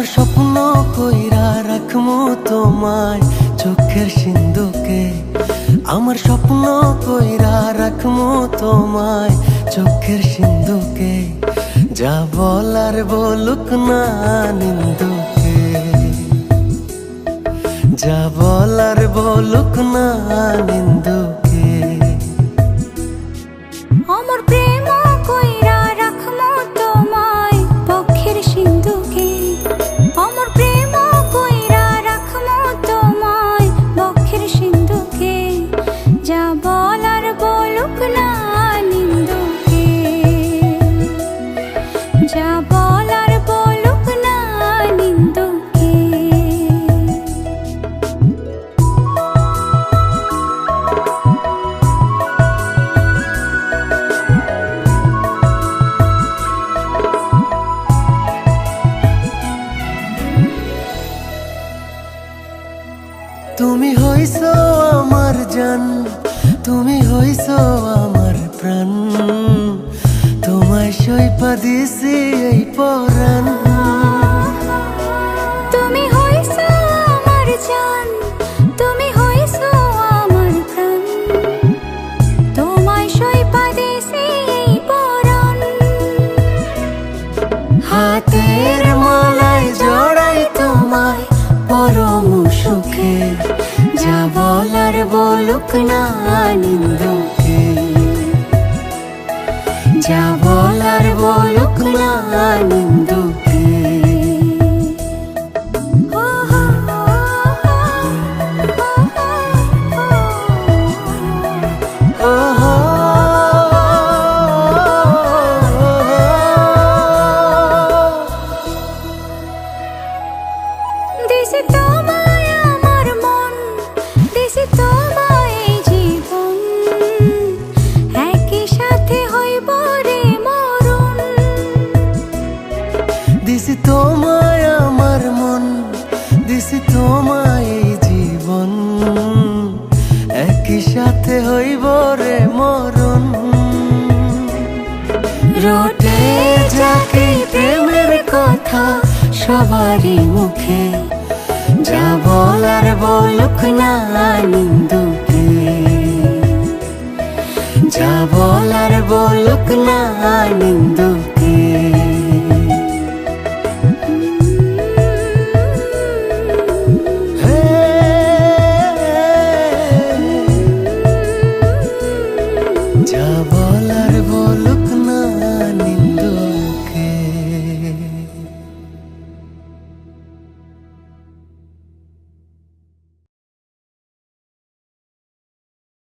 আমার স্বপ্ন কইরা রাখমু তোমায় চোখের সিন্ধুকে। আমার স্বপ্ন কইরা রাখমু তোমায় চোখের সিন্ধুকে। যা বলার বলুক না নিন্দুকে। যা বলার বলুক না নিন্দুকে। আমার প্রেম যা বলুক না নিন্দুকে। যা বলুক না নিন্দুকে। তুমি হইছ আমার জান। তুমি হইছ আমার প্রাণ। তোমায় সৈপা দিছি এই পরাণ বলুক না নিন্দুকে যা না তোমায় আমার মন, দিছি তোমায় এই জীবন। একই সাথে হইব রে মরণ। রোটে যাকে প্রেমের কথা সবারই মুখে, যা বলার বলুক না নিন্দুকে। যা বলার বলুক না নিন্দুকে। যা বলার বলুক